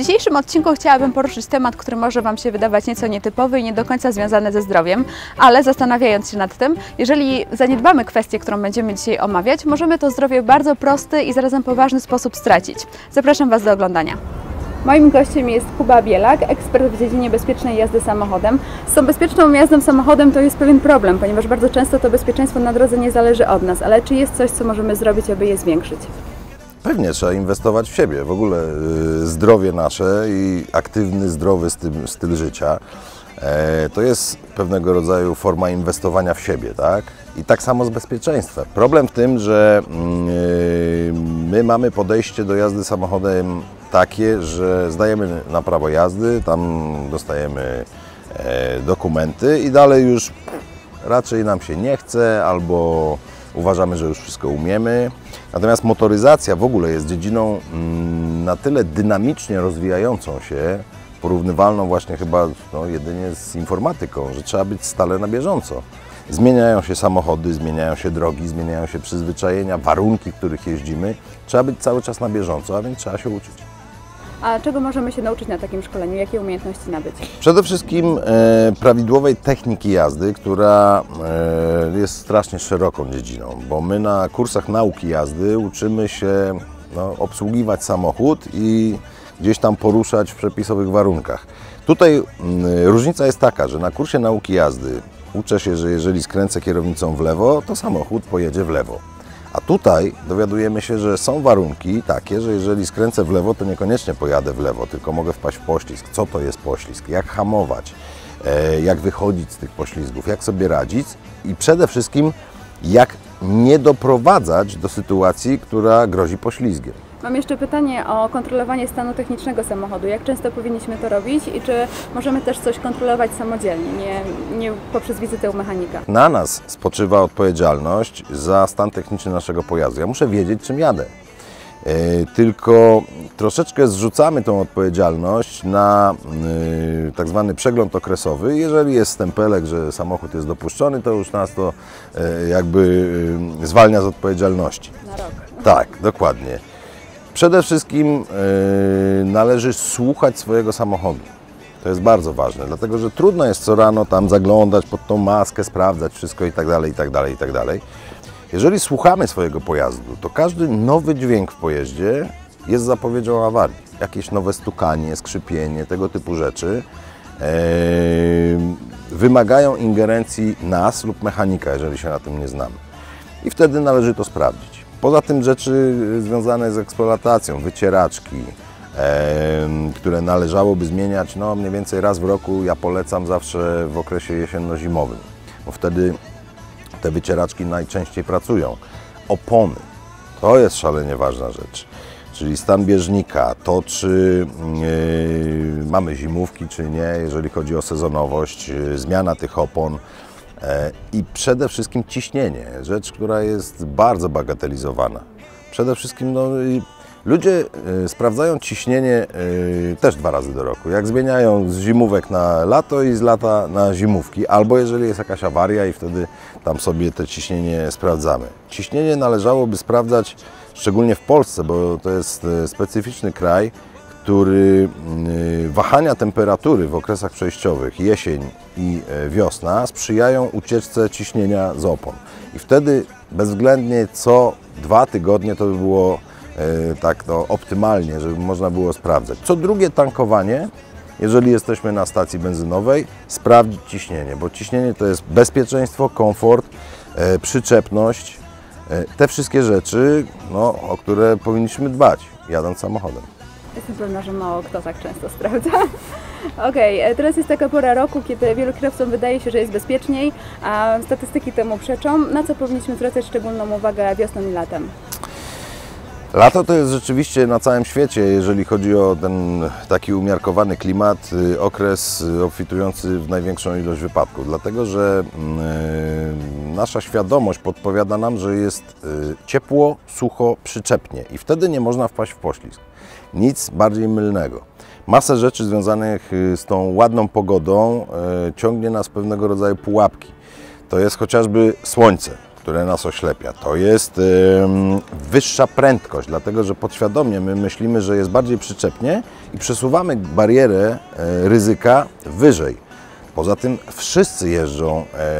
dzisiejszym odcinku chciałabym poruszyć temat, który może Wam się wydawać nieco nietypowy i nie do końca związany ze zdrowiem, ale zastanawiając się nad tym, jeżeli zaniedbamy kwestię, którą będziemy dzisiaj omawiać, możemy to zdrowie w bardzo prosty i zarazem poważny sposób stracić. Zapraszam Was do oglądania. Moim gościem jest Kuba Bielak, ekspert w dziedzinie bezpiecznej jazdy samochodem. Z tą bezpieczną jazdą samochodem to jest pewien problem, ponieważ bardzo często to bezpieczeństwo na drodze nie zależy od nas, ale czy jest coś, co możemy zrobić, aby je zwiększyć? Pewnie trzeba inwestować w siebie, w ogóle y, zdrowie nasze i aktywny, zdrowy styl, życia. E, To jest pewnego rodzaju forma inwestowania w siebie, tak? I tak samo z bezpieczeństwem. Problem w tym, że mm, y, my mamy podejście do jazdy samochodem takie, że zdajemy na prawo jazdy, tam dostajemy e, dokumenty i dalej już raczej nam się nie chce albo uważamy, że już wszystko umiemy. Natomiast motoryzacja w ogóle jest dziedziną mm, na tyle dynamicznie rozwijającą się, porównywalną właśnie chyba no, jedynie z informatyką, że trzeba być stale na bieżąco. Zmieniają się samochody, zmieniają się drogi, zmieniają się przyzwyczajenia, warunki, w których jeździmy. Trzeba być cały czas na bieżąco, a więc trzeba się uczyć. A czego możemy się nauczyć na takim szkoleniu? Jakie umiejętności nabyć? Przede wszystkim e, prawidłowej techniki jazdy, która e, jest strasznie szeroką dziedziną, bo my na kursach nauki jazdy uczymy się no, obsługiwać samochód i gdzieś tam poruszać w przepisowych warunkach. Tutaj mm, różnica jest taka, że na kursie nauki jazdy uczę się, że jeżeli skręcę kierownicą w lewo, to samochód pojedzie w lewo. A tutaj dowiadujemy się, że są warunki takie, że jeżeli skręcę w lewo, to niekoniecznie pojadę w lewo, tylko mogę wpaść w poślizg. Co to jest poślizg? Jak hamować? E, Jak wychodzić z tych poślizgów? Jak sobie radzić? I przede wszystkim, jak nie doprowadzać do sytuacji, która grozi poślizgiem. Mam jeszcze pytanie o kontrolowanie stanu technicznego samochodu. Jak często powinniśmy to robić i czy możemy też coś kontrolować samodzielnie, nie, nie poprzez wizytę u mechanika? Na nas spoczywa odpowiedzialność za stan techniczny naszego pojazdu. Ja muszę wiedzieć, czym jadę. E, Tylko troszeczkę zrzucamy tą odpowiedzialność na y, tak zwany przegląd okresowy. Jeżeli jest stempelek, że samochód jest dopuszczony, to już nas to e, jakby zwalnia z odpowiedzialności. Na rok. Tak, dokładnie. Przede wszystkim yy, należy słuchać swojego samochodu. To jest bardzo ważne, dlatego że trudno jest co rano tam zaglądać pod tą maskę, sprawdzać wszystko i tak dalej, i tak dalej, i tak dalej. Jeżeli słuchamy swojego pojazdu, to każdy nowy dźwięk w pojeździe jest zapowiedzią awarii. Jakieś nowe stukanie, skrzypienie, tego typu rzeczy yy, wymagają ingerencji nas lub mechanika, jeżeli się na tym nie znamy. I wtedy należy to sprawdzić. Poza tym rzeczy związane z eksploatacją, wycieraczki, które należałoby zmieniać no, mniej więcej raz w roku, ja polecam zawsze w okresie jesienno-zimowym, bo wtedy te wycieraczki najczęściej pracują. Opony, to jest szalenie ważna rzecz. Czyli stan bieżnika, to czy yy, mamy zimówki, czy nie, jeżeli chodzi o sezonowość, yy, zmiana tych opon i przede wszystkim ciśnienie, rzecz, która jest bardzo bagatelizowana. Przede wszystkim no, ludzie yy, sprawdzają ciśnienie yy, też dwa razy do roku. Jak zmieniają z zimówek na lato i z lata na zimówki, albo jeżeli jest jakaś awaria i wtedy tam sobie to ciśnienie sprawdzamy. Ciśnienie należałoby sprawdzać szczególnie w Polsce, bo to jest e, specyficzny kraj, który y, wahania temperatury w okresach przejściowych, jesień i e, wiosna, sprzyjają ucieczce ciśnienia z opon. I wtedy bezwzględnie co dwa tygodnie to by było e, tak no, optymalnie, żeby można było sprawdzać. Co drugie tankowanie, jeżeli jesteśmy na stacji benzynowej, sprawdzić ciśnienie, bo ciśnienie to jest bezpieczeństwo, komfort, e, przyczepność, te wszystkie rzeczy, no, o które powinniśmy dbać, jadąc samochodem. Jestem pewna, że mało kto tak często sprawdza. Okej, e, teraz jest taka pora roku, kiedy wielu kierowcom wydaje się, że jest bezpieczniej, a statystyki temu przeczą. Na co powinniśmy zwracać szczególną uwagę wiosną i latem? Lato to jest rzeczywiście na całym świecie, jeżeli chodzi o ten taki umiarkowany klimat, y, okres y, obfitujący w największą ilość wypadków, dlatego że y, nasza świadomość podpowiada nam, że jest ciepło, sucho, przyczepnie i wtedy nie można wpaść w poślizg. Nic bardziej mylnego. Masę rzeczy związanych y, z tą ładną pogodą y, ciągnie nas pewnego rodzaju pułapki. To jest chociażby słońce, które nas oślepia, to jest wyższa prędkość, dlatego że podświadomie my myślimy, że jest bardziej przyczepnie i przesuwamy barierę e, ryzyka wyżej. Poza tym wszyscy jeżdżą e,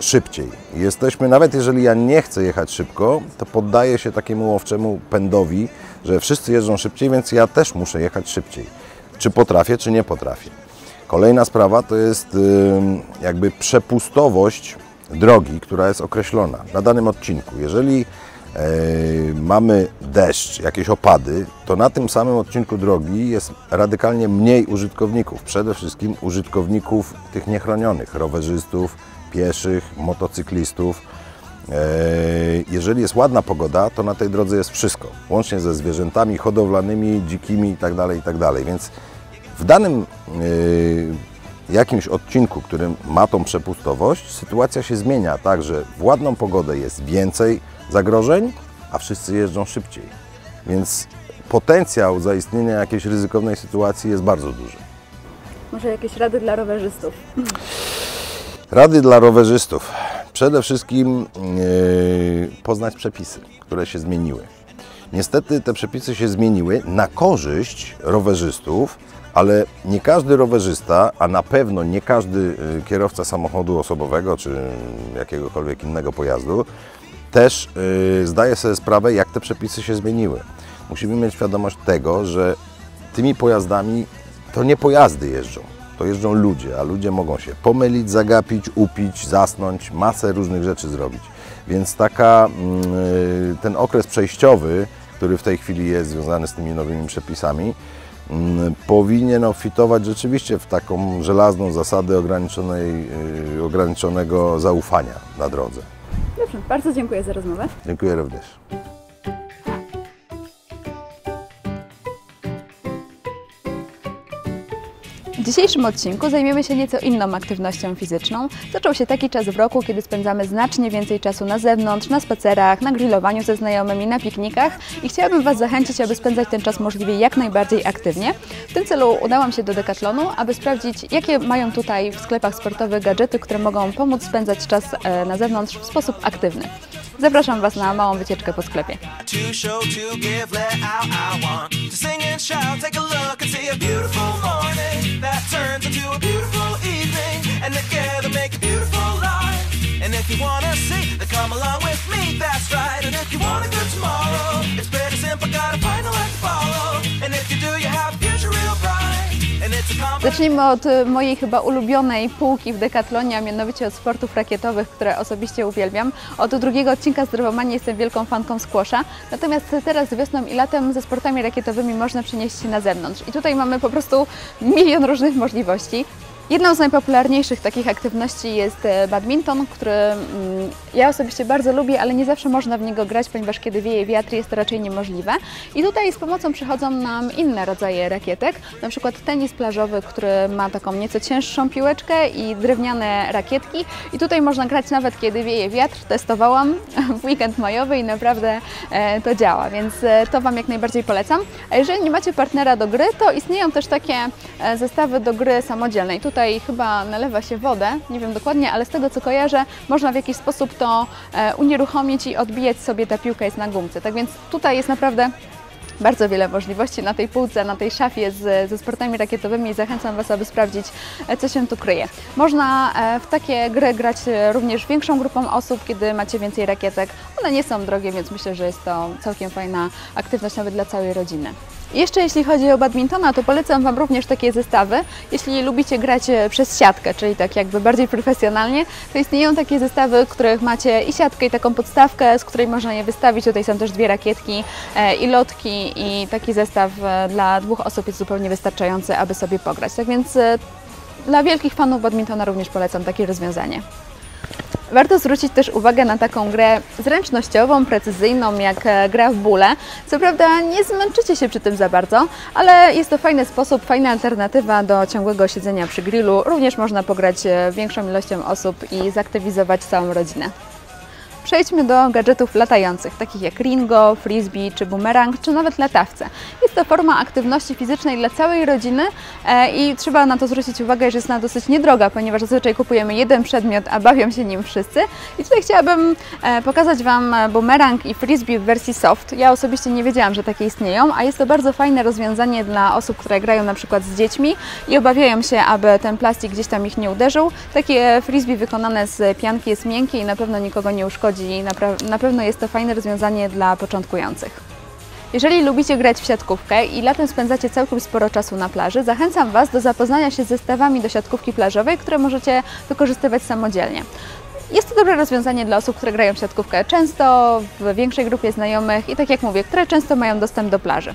szybciej. Jesteśmy, nawet jeżeli ja nie chcę jechać szybko, to poddaję się takiemu łowczemu pędowi, że wszyscy jeżdżą szybciej, więc ja też muszę jechać szybciej. Czy potrafię, czy nie potrafię. Kolejna sprawa to jest jakby przepustowość drogi, która jest określona na danym odcinku. Jeżeli e, mamy deszcz, jakieś opady, to na tym samym odcinku drogi jest radykalnie mniej użytkowników. Przede wszystkim użytkowników tych niechronionych, rowerzystów, pieszych, motocyklistów. E, Jeżeli jest ładna pogoda, to na tej drodze jest wszystko, łącznie ze zwierzętami hodowlanymi, dzikimi itd. itd. Więc w danym y, jakimś odcinku, którym ma tą przepustowość, sytuacja się zmienia tak, że w ładną pogodę jest więcej zagrożeń, a wszyscy jeżdżą szybciej. Więc potencjał zaistnienia jakiejś ryzykownej sytuacji jest bardzo duży. Może jakieś rady dla rowerzystów? Rady dla rowerzystów. Przede wszystkim yy, poznać przepisy, które się zmieniły. Niestety te przepisy się zmieniły na korzyść rowerzystów, ale nie każdy rowerzysta, a na pewno nie każdy y, kierowca samochodu osobowego czy jakiegokolwiek innego pojazdu też y, zdaje sobie sprawę, jak te przepisy się zmieniły. Musimy mieć świadomość tego, że tymi pojazdami to nie pojazdy jeżdżą, to jeżdżą ludzie, a ludzie mogą się pomylić, zagapić, upić, zasnąć, masę różnych rzeczy zrobić. Więc taka, mm, y, ten okres przejściowy, który w tej chwili jest związany z tymi nowymi przepisami, mm, powinien obfitować rzeczywiście w taką żelazną zasadę ograniczonej, y, ograniczonego zaufania na drodze. Dobrze, bardzo dziękuję za rozmowę. Dziękuję również. Dzisiejszym odcinku zajmiemy się nieco inną aktywnością fizyczną. Zaczął się taki czas w roku, kiedy spędzamy znacznie więcej czasu na zewnątrz, na spacerach, na grillowaniu ze znajomymi, na piknikach i chciałabym Was zachęcić, aby spędzać ten czas możliwie jak najbardziej aktywnie. W tym celu udałam się do Decathlonu, aby sprawdzić, jakie mają tutaj w sklepach sportowych gadżety, które mogą pomóc spędzać czas e, na zewnątrz w sposób aktywny. Zapraszam Was na małą wycieczkę po sklepie. Zacznijmy od e, mojej chyba ulubionej półki w Decathlonie, a mianowicie od sportów rakietowych, które osobiście uwielbiam. Od drugiego odcinka Zdrowomanii jestem wielką fanką squasha, natomiast teraz wiosną i latem ze sportami rakietowymi można przenieść się na zewnątrz. I tutaj mamy po prostu milion różnych możliwości. Jedną z najpopularniejszych takich aktywności jest e, badminton, który mm, ja osobiście bardzo lubię, ale nie zawsze można w niego grać, ponieważ kiedy wieje wiatr jest to raczej niemożliwe. I tutaj z pomocą przychodzą nam inne rodzaje rakietek, na przykład tenis plażowy, który ma taką nieco cięższą piłeczkę i drewniane rakietki. I tutaj można grać nawet kiedy wieje wiatr. Testowałam w weekend majowy i naprawdę e, to działa, więc e, to Wam jak najbardziej polecam. A jeżeli nie macie partnera do gry, to istnieją też takie zestawy do gry samodzielnej. Tutaj chyba nalewa się wodę, nie wiem dokładnie, ale z tego co kojarzę, można w jakiś sposób to e, unieruchomić i odbijać sobie ta piłka jest na gumce. Tak więc tutaj jest naprawdę bardzo wiele możliwości na tej półce, na tej szafie z, ze sportami rakietowymi i zachęcam Was, aby sprawdzić, e, co się tu kryje. Można e, w takie gry grać również większą grupą osób, kiedy macie więcej rakietek. One nie są drogie, więc myślę, że jest to całkiem fajna aktywność nawet dla całej rodziny. Jeszcze jeśli chodzi o badmintona, to polecam Wam również takie zestawy. Jeśli lubicie grać e, przez siatkę, czyli tak jakby bardziej profesjonalnie, to istnieją takie zestawy, w których macie i siatkę, i taką podstawkę, z której można je wystawić. Tutaj są też dwie rakietki e, i lotki i taki zestaw e, dla dwóch osób jest zupełnie wystarczający, aby sobie pograć. Tak więc dla wielkich fanów badmintona również polecam takie rozwiązanie. Warto zwrócić też uwagę na taką grę zręcznościową, precyzyjną, jak e, gra w bóle. Co prawda nie zmęczycie się przy tym za bardzo, ale jest to fajny sposób, fajna alternatywa do ciągłego siedzenia przy grillu. Również można pograć e, większą ilością osób i zaktywizować całą rodzinę. Przejdźmy do gadżetów latających, takich jak Ringo, Frisbee czy Boomerang, czy nawet latawce. Jest to forma aktywności fizycznej dla całej rodziny e, i trzeba na to zwrócić uwagę, że jest ona dosyć niedroga, ponieważ zazwyczaj kupujemy jeden przedmiot, a bawią się nim wszyscy. I tutaj chciałabym e, pokazać Wam Boomerang i Frisbee w wersji soft. Ja osobiście nie wiedziałam, że takie istnieją, a jest to bardzo fajne rozwiązanie dla osób, które grają na przykład z dziećmi i obawiają się, aby ten plastik gdzieś tam ich nie uderzył. Takie frisbee wykonane z pianki jest miękkie i na pewno nikogo nie uszkodzi. I napra- Na pewno jest to fajne rozwiązanie dla początkujących. Jeżeli lubicie grać w siatkówkę i latem spędzacie całkiem sporo czasu na plaży, zachęcam Was do zapoznania się z zestawami do siatkówki plażowej, które możecie wykorzystywać samodzielnie. Jest to dobre rozwiązanie dla osób, które grają w siatkówkę często, w większej grupie znajomych i tak jak mówię, które często mają dostęp do plaży.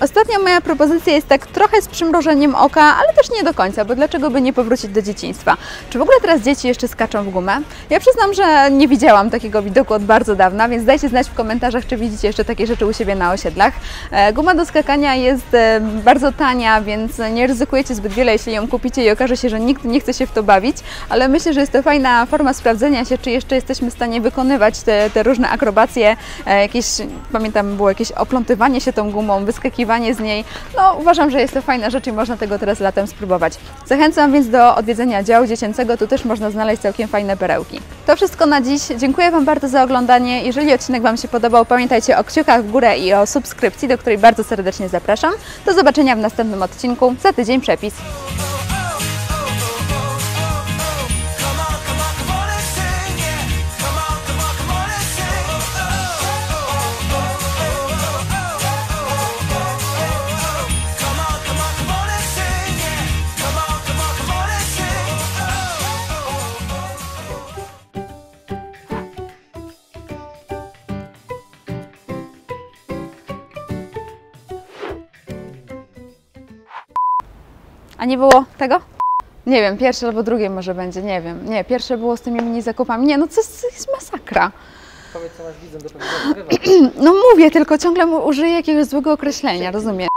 Ostatnia moja propozycja jest tak trochę z przymrożeniem oka, ale też nie do końca, bo dlaczego by nie powrócić do dzieciństwa? Czy w ogóle teraz dzieci jeszcze skaczą w gumę? Ja przyznam, że nie widziałam takiego widoku od bardzo dawna, więc dajcie znać w komentarzach, czy widzicie jeszcze takie rzeczy u siebie na osiedlach. E, Guma do skakania jest e, bardzo tania, więc nie ryzykujecie zbyt wiele, jeśli ją kupicie i okaże się, że nikt nie chce się w to bawić, ale myślę, że jest to fajna forma sprawdzenia się, czy jeszcze jesteśmy w stanie wykonywać te, te różne akrobacje, e, jakieś, pamiętam, było jakieś oplątywanie się tą gumą, wyskakiwanie z niej. No, uważam, że jest to fajna rzecz i można tego teraz latem spróbować. Zachęcam więc do odwiedzenia działu dziecięcego, tu też można znaleźć całkiem fajne perełki. To wszystko na dziś. Dziękuję Wam bardzo za oglądanie. Jeżeli odcinek Wam się podobał, pamiętajcie o kciukach w górę i o subskrypcji, do której bardzo serdecznie zapraszam. Do zobaczenia w następnym odcinku. Za tydzień przepis. A nie było tego? Nie wiem, pierwsze albo drugie może będzie, nie wiem. Nie, pierwsze było z tymi mini zakupami. Nie, no to jest, to jest masakra. Powiedz co masz widzę do powiedzenia. No mówię, tylko ciągle mu użyję jakiegoś złego określenia, rozumiem.